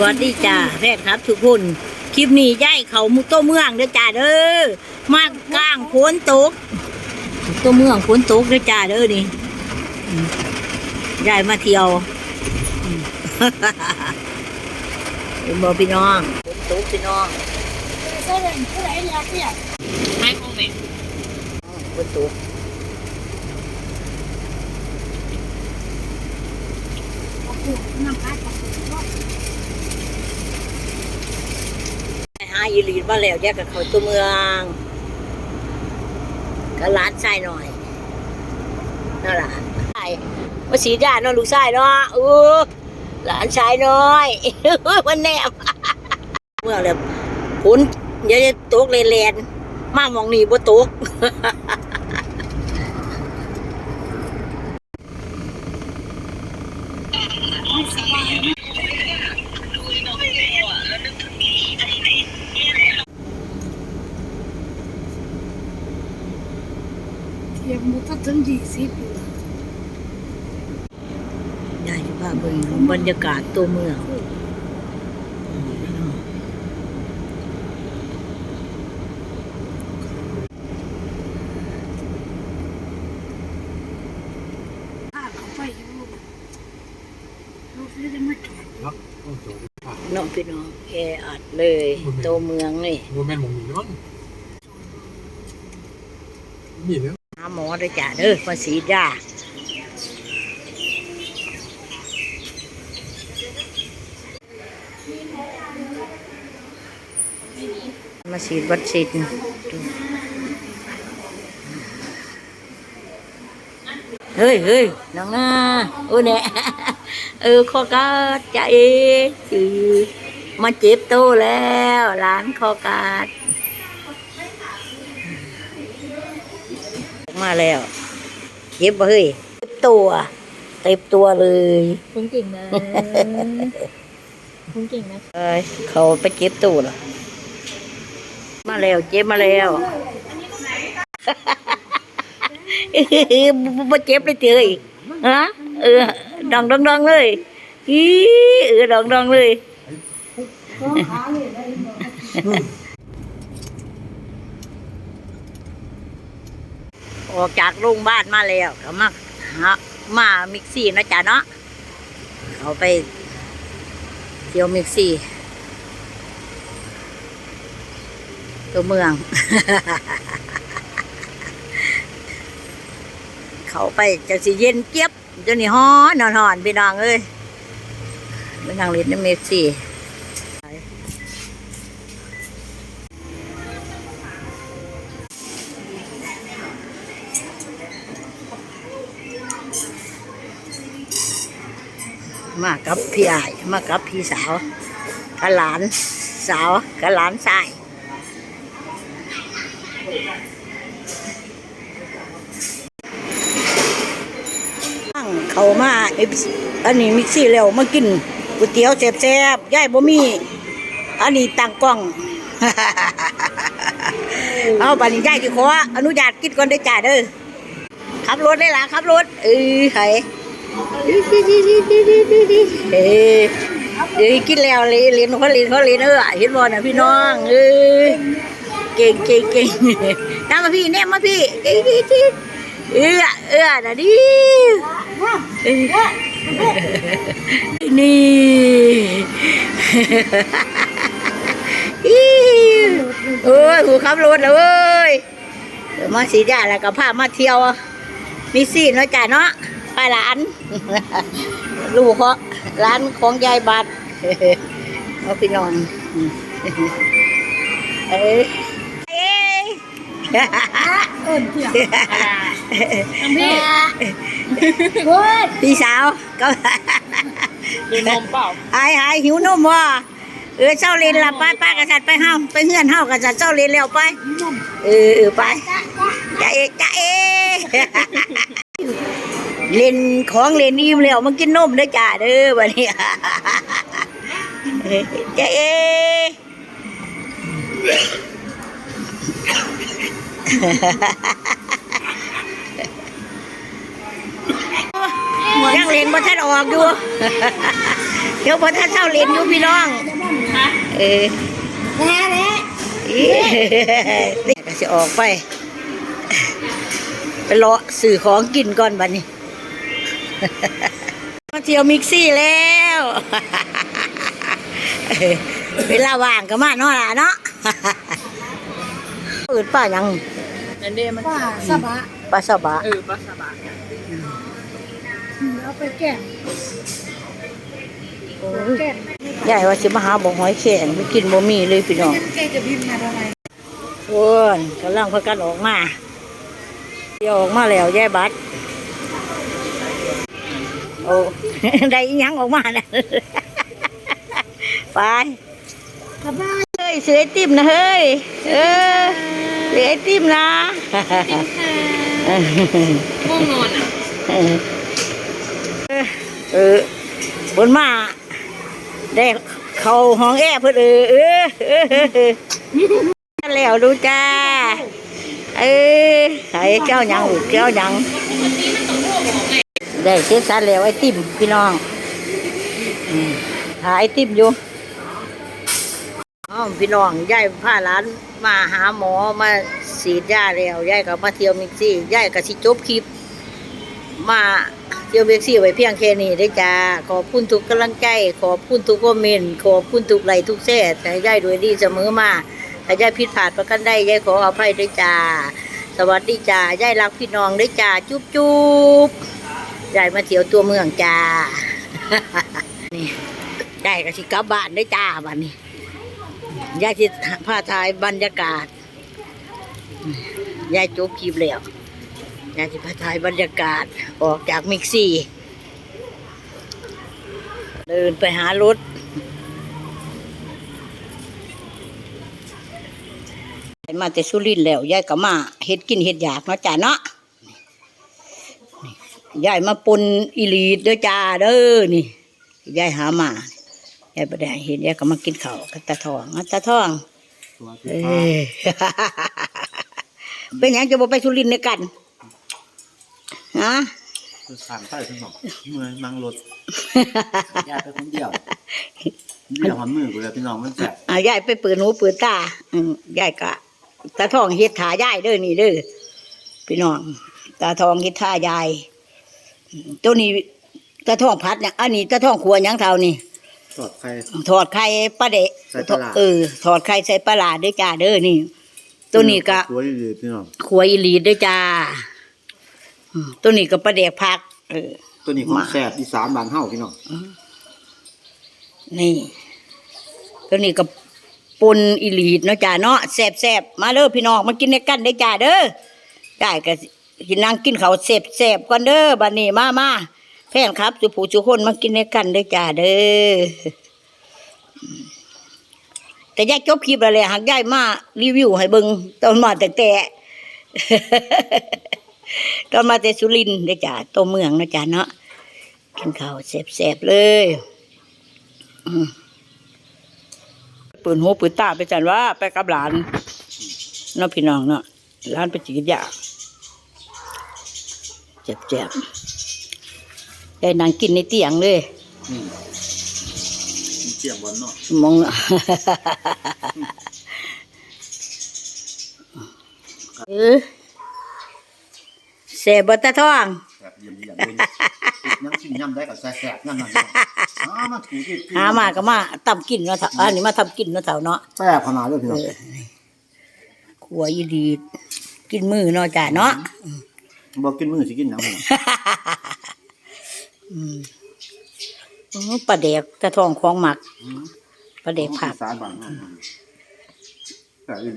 วัสดีจ้าแฟนครับทุกคนคลิปนี้ย้ายเขามุกโตเมืองเด้อจ้าเด้อมากลางฝนตกมุกโตเมืองฝนตกเด้อจ้าเด้อนี่อืมย้ายมาเที่ยวอืมเป็นบ่พี่น้องฝนตกพี่น้องไม่คงเนี่ยฝนตกหา ยีรีนมาแล้วแยกกับเขาตัวเมืองก็ร้านชายหน่อยนั่นแหละใช่มาสีด้านเนาะลูกชายเนาะอู้หลานชายน้อยมันแนบเมื่อเลยฝนเดี๋ยวจะตกเลยแลนๆมามองนี่บ่ตก เทียมมุตถึงยี่สิบอยู่ ได้ที่ว่าเบิ่งบรรยากาศตัวเมืองถ้าเขาไปอยู่เราซื้อจะมาจอดครับต้องจบน้องพี่น้องแออัดเลยตัวเมืองนี่โมเมนต์มองนี้มั้งมีเนื้อหาหมอด้วยจ้ะเด้อมาสีดา มาฉีดวัคซีนเฮ้ยเฮ้ยน้องนาโอ้เนี่ยเออข้อกาดใจจือมาเจ็บโตแล้วหลานข้อกาดมาแล้วเก็บเฮ้ยเต็มตัวเต็มตัวเลยคุณเก่งนะ คุณเก่งนะเอ้ยเขาไปเก็บตู้ละมาแล้วเจ็บมาแล้วบ่บ่เจ็บเลยเตยฮะเออดังดังดังเลยอีเออดังดังเลยออกจากโรงพยาบาลมาแล้วก็มาหามามิกซี่นะจ๊ะเนาะเขาไป เดี๋ยวมิกซี่ ตัวเมือง เขาไปจะสิเย็นเจี๊ยบจนนี่ฮ้อนนอนหอนพี่น้องเอ้ยไปนั่งเล่นในมิกซี่ มากับพี่อายมากับพี่สาวกับหลานสาวกับหลานชายตั้งเขามาอันนี้มิกซี่แล้วมากินก๋วยเตี๋ยวแซ่บๆย่ายบ่มี อันนี้ตังกล้อง เอาบัดนี้ย่ายที่ขออนุญาตกินก่อนได้จ้าเด้อขับรถได้ล่ะขับรถเออไห้ เอ้ยเอ้ยกินแล้วเลยเรียนเขาเรียนเขาเรียนเออเห็นบ่น่ะพี่น้องเอ้ยเก่งเก่งเก่งน้ามาพี่เนี่ยมาพี่เก่งเก่งเก่งเออเออนะดิเนี่อิ๊วโอ้ยหูขับรถแล้วเว้ยเดี๋ยวมาสีดาแล้วก็พามาเที่ยวมีสี่เนาะจ้ะเนาะ ไปหลาน ลูกเขาร้านของยายบัตรเอาพี่น้องเอ้ยเอ้ยเอินเพียงพี่เฮ้ยพี่สาวก็ดูนมเปล่าหายหายหิวนมว่ะเออเจ้าเรียนละไปไปกระสัดไปเฮาไปเฮือนเฮากระสัดเจ้าเรียนแล้วไป เออเออไปจะเอจะเอ เล่นของเล่นอิ่มแล้วมากินนมเด้อจ้าเด้อวันนี้จะเอยังเล่นบ่ทันออกอยู่เดี๋ยวพอท่านเช้าเรียนอยู่พี่น้องฮะเออแน่แน่อีเด็กก็จะออกไป ไปเลาะสื่อของกินก่อนบัดนี้ มาเที่ยวมิกซี่แล้วเวลาว่างก็มาเนาะล่ะเนาะอื่นป้ายังนั่นเด้มันป้าสบะป้าสบะเออปลาสบะเอาไปแกงแกงยายว่าสิมาหาบ่หอยแข็งไปกินบ่มีเลยพี่น้องแกงจะบินมาทำไมโอ้ยกำลังพากันออกมาเดี๋ยวออกมาแล้วยายบัด โอ้ได้อิหยังออกมาน่ะไปกลับบ้านเฮ้ยซื้อไอติมนะเฮ้ยเออซื้อไอติมนะง่วงนอนอะเออบนมาได้เข้าห้องแอร์เพื่อเออเออเออเออเออแล้วดูจ้าเออใส่เจ้าหยังลูกเจ้าหยัง ได้เช็ดสันแล้วไอติมพี่น้องหาไอติมอยู่อ๋อพี่น้องยายพาหลานมาหาหมอมาสีดยาแล้วยายก็มาเที่ยวมิกซี่ยายก็สิจบคลิป มาเที่ยวมิกซี่ไว้เพียงแค่นี้ได้จ้าขอบคุณทุกกำลังใจขอบคุณทุกคอมเมนต์ขอบคุณทุกไลค์ทุกแซ่แต่ยายด้วยดีเสมอมาถ้ายายผิดพลาดประกันได้ยายขออภัยด้วยจ้าสวัสดีจ้ายายรักพี่น้องด้วยจ้าจุ๊บจุ๊บ ยายมาเที่ยวตัวเมืองจ้า นี่ยายก็สิกลับบ้านได้จ้าบัดนี้ยายสิพาทายบรรยากาศ ยายจบคลิปแล้ว ยายสิพาทายบรรยากาศออกจากมิกซี่ เดินไปหารถมาแต่สุรินแล้ว ยายก็มาเฮ็ดกินเฮ็ดอยากเนาะจ้าเนาะ ยายมาปนอีหลีดเด้อจ้าเด้อนี่ยายหามายายบ่ได้เห็นยายก็มากินข้าวกับตาทองอะตาทองเอ้ยเป็นหยังจะบ่ไปสุรินทร์ในกันฮะสั่งใต้ทั้งสองเมื่อยนั่งรถ ยายไปคนเดียวเดียวหันมือกูเลยพี่น้องมันแสบอ่ายายไปเปิดหูเปิดตาอืมยายก็ตาทองเฮ็ดถายายเด้อนี่เด้อพี่น้อง ตาทองเฮ็ดท่ายายอืม ตัวนี้ตาทองพัดเนี่ยอันนี้ตาทองขัวหยังเท่านี่ตอดใครถอดไข่ปลาเดะใส่ปลาร้า เออถอดไข่ใส่ปลาร้าเด้วยจ้าเด้อนี่ ตัวนี้ก็สวยดีพี่น้องขัวอีหลีเด้วยจ้าอืมตัวนี้ก็ปลาเดกผัก เออ ตัวนี้ของแสบอีสานบ้านเฮาพี่น้องนี่ตัวนี้ก็ปนอีหลีเนาะจ้าเนาะแซ่บแซบๆมาเด้อพี่น้องมากินในกันได้อจ้าเด้อได้ก็ กินนั่งกินข้าวแซ่บแซบๆก่อนเด้อบัดนี้มามาแฟนครับสุผู้สุคนมากินในกันได้อจ้าเด้อแต่ยายจบคลิปแล้วแหากยายมารีวิวให้เบิงตอนมาแต่แต่ตอนมาแต่สุรินเด้อจ้าตัวเมืองนะจ้าเนาะกินข้าวแซ่บๆเลยปืนหูปืนตาไปจันว่า ไปกับหลานเนาะพี่น้องเนาะหลานไปจีดยา เจ็บๆยายนางกินในเตียงเลยอืมมีเจียงบอลเนาะมองเออเสบตาทองแสบเยี่ยมเยี่ยมเลยยังกินยำได้กับแสบๆนั่นน่ะอ้ามาถูกินหามาก็มาทำกินเนาะเถาอันนี้มาทำกินเนาะเถาเนาะแสบขนาดเลยพี่น้องขัวยีดี กินมือเนาะจ้ะเนาะ บอกกินมือสิกินหนังพี่น้องอื้อปลาแดกตาทองของหมักอืมปลาแดกผักอีสานบ้านเฮาแสบดี